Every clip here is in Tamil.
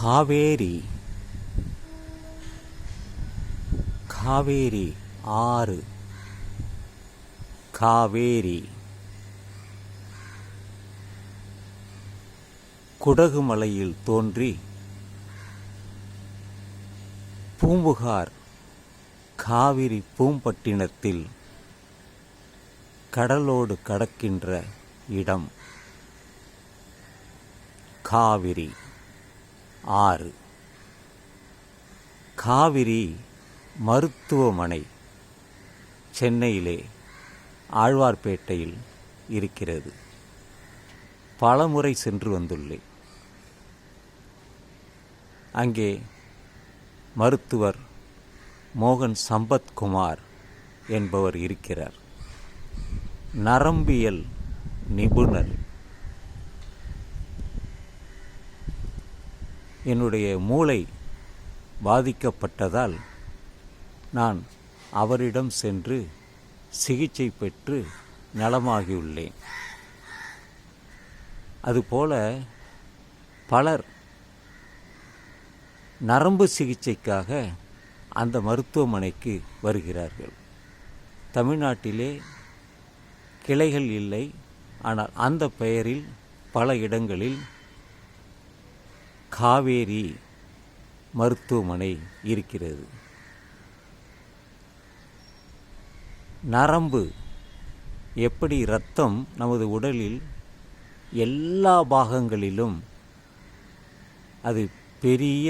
காவேரி. காவேரி ஆறு. காவேரி. குடகு மலையில் தோன்றி பூம்புகார் காவிரி பூம்பட்டினத்தில் கடலோடு கடக்கின்ற இடம். காவிரி. ஆறு. காவிரி மருத்துவமனை சென்னையிலே ஆழ்வார்பேட்டையில் இருக்கிறது. பலமுறை சென்று வந்துள்ளேன். அங்கே மருத்துவர் மோகன் சம்பத்குமார் என்பவர் இருக்கிறார். நரம்பியல் நிபுணர். என்னுடைய மூளை பாதிக்கப்பட்டதால் நான் அவரிடம் சென்று சிகிச்சை பெற்று நலமாகியுள்ளேன். அதுபோல பலர் நரம்பு சிகிச்சைக்காக அந்த மருத்துவமனைக்கு வருகிறார்கள். தமிழ்நாட்டிலே கிளைகள் இல்லை ஆனால் அந்த பெயரில் பல இடங்களில் காவேரி மருத்துவமனை இருக்கிறது. நரம்பு எப்படி இரத்தம் நமது உடலில் எல்லா பாகங்களிலும் அது பெரிய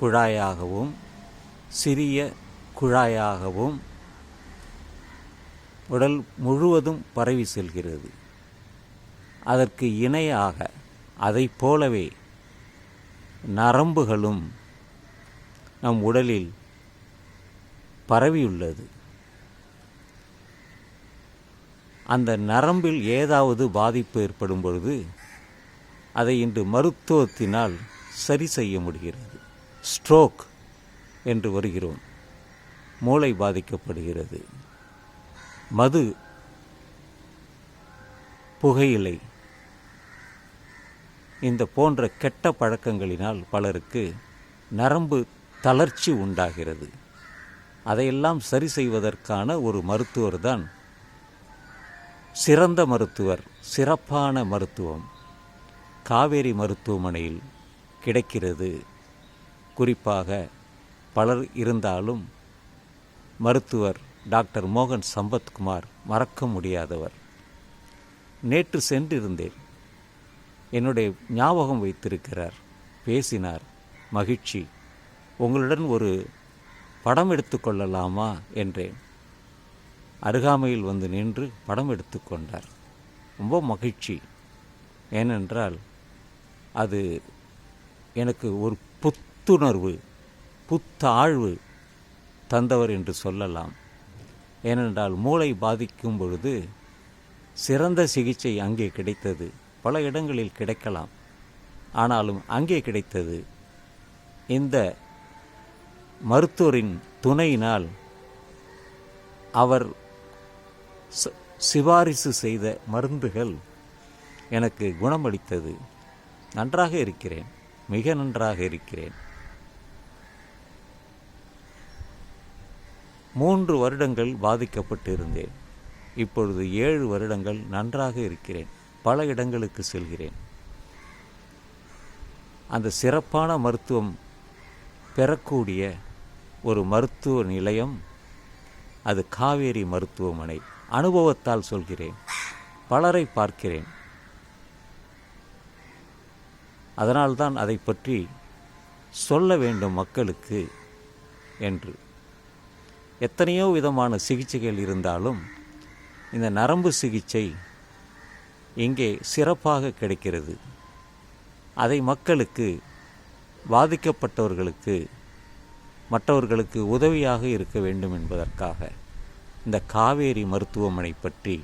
குழாயாகவும் சிறிய குழாயாகவும் உடல் முழுவதும் பரவி செல்கிறது. அதற்கு இணையாக அதைப் போலவே நரம்புகளும் நம் உடலில் பரவியுள்ளது. அந்த நரம்பில் ஏதாவது பாதிப்பு ஏற்படும் பொழுது அதை இன்று மருத்துவத்தினால் சரி செய்ய முடிகிறது. ஸ்ட்ரோக் என்று வருகிறோம். மூளை பாதிக்கப்படுகிறது. மது புகையிலை இந்த போன்ற கெட்ட பழக்கங்களினால் பலருக்கு நரம்பு தளர்ச்சி உண்டாகிறது. அதையெல்லாம் சரி செய்வதற்கான ஒரு மருத்துவர் தான் சிறந்த மருத்துவர் சிறப்பான மருத்துவம் காவேரி மருத்துவமனையில் கிடைக்கிறது. குறிப்பாக பலர் இருந்தாலும் மருத்துவர் டாக்டர் மோகன் சம்பத்குமார் மறக்க முடியாதவர். நேற்று சென்றிருந்தேன். என்னுடைய ஞாபகம் வைத்திருக்கிறார். பேசினார். மகிழ்ச்சி. உங்களுடன் ஒரு படம் எடுத்துக்கொள்ளலாமா என்றேன். அருகாமையில் வந்து நின்று படம் எடுத்துக்கொண்டார் ரொம்ப மகிழ்ச்சி. ஏனென்றால் அது எனக்கு ஒரு புத்துணர்வு புத்தாழ்வு தந்தவர் என்று சொல்லலாம். ஏனென்றால் மூளை பாதிக்கும் பொழுது சிறந்த சிகிச்சை அங்கே கிடைத்தது. பல இடங்களில் கிடைக்கலாம். ஆனாலும் அங்கே கிடைத்தது இந்த மருத்துவரின் துணையினால் அவர் ச- சிபாரிசு செய்த மருந்துகள் எனக்கு குணமளித்தது. நன்றாக இருக்கிறேன். மிக நன்றாக இருக்கிறேன். மூன்று வருடங்கள் பாதிக்கப்பட்டு இருந்தேன் இப்பொழுது ஏழு வருடங்கள் நன்றாக இருக்கிறேன். பல இடங்களுக்கு செல்கிறேன். அந்த சிறப்பான மருத்துவம் பெறக்கூடிய ஒரு மருத்துவ நிலையம் அது காவேரி மருத்துவமனை. அனுபவத்தால் சொல்கிறேன் பலரை பார்க்கிறேன். அதனால்தான் அதை பற்றி சொல்ல வேண்டும் மக்களுக்கு என்று. எத்தனையோ விதமான சிகிச்சைகள் இருந்தாலும் இந்த நரம்பு சிகிச்சை இங்கே சிறப்பாக கிடைக்கிறது. அதை மக்களுக்கு பாதிக்கப்பட்டவர்களுக்கு மற்றவர்களுக்கு உதவியாக இருக்க வேண்டும் என்பதற்காக இந்த காவேரி மருத்துவமனை பற்றி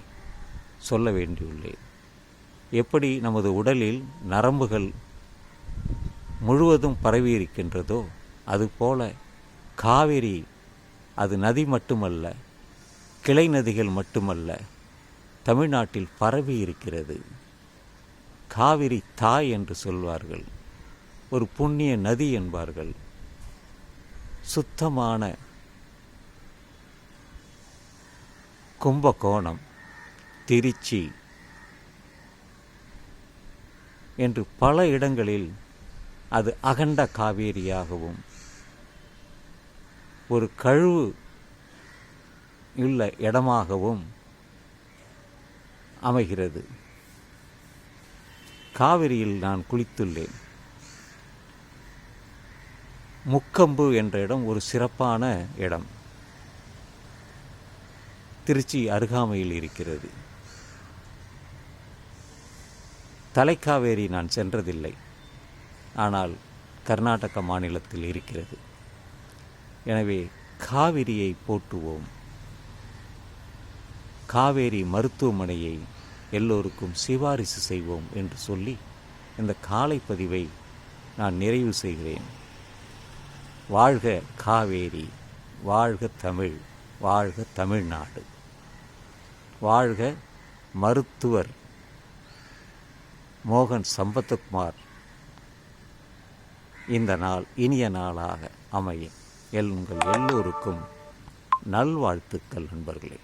சொல்ல வேண்டியுள்ளேன். எப்படி நமது உடலில் நரம்புகள் முழுவதும் பரவி இருக்கின்றதோ அதுபோல காவேரி அது நதி மட்டுமல்ல கிளை நதிகள் மட்டுமல்ல தமிழ்நாட்டில் பரவி இருக்கிறது. காவிரி தாய் என்று சொல்வார்கள். ஒரு புண்ணிய நதி என்பார்கள். சுத்தமான கும்பகோணம் திருச்சி என்று பல இடங்களில் அது அகண்ட காவேரியாகவும் ஒரு கழுவு உள்ள இடமாகவும் அமைகிறது. காவிரியில் நான் குளித்துள்ளேன். முக்கம்பு என்ற இடம் ஒரு சிறப்பான இடம். திருச்சி அருகாமையில் இருக்கிறது. தலைக்காவேரி நான் சென்றதில்லை. ஆனால் கர்நாடக மாநிலத்தில் இருக்கிறது. எனவே காவிரியை போற்றுவோம். காவேரி மருத்துவமனையை எல்லோருக்கும் சிபாரிசு செய்வோம் என்று சொல்லி இந்த காலை பதிவை நான் நிறைவு செய்கிறேன். வாழ்க காவேரி வாழ்க தமிழ் வாழ்க தமிழ்நாடு. வாழ்க மருத்துவர் மோகன் சம்பத்குமார். இந்த நாள் இனிய நாளாக அமையும் எல் உங்கள் எல்லோருக்கும் நல்வாழ்த்துக்கள் நண்பர்களே.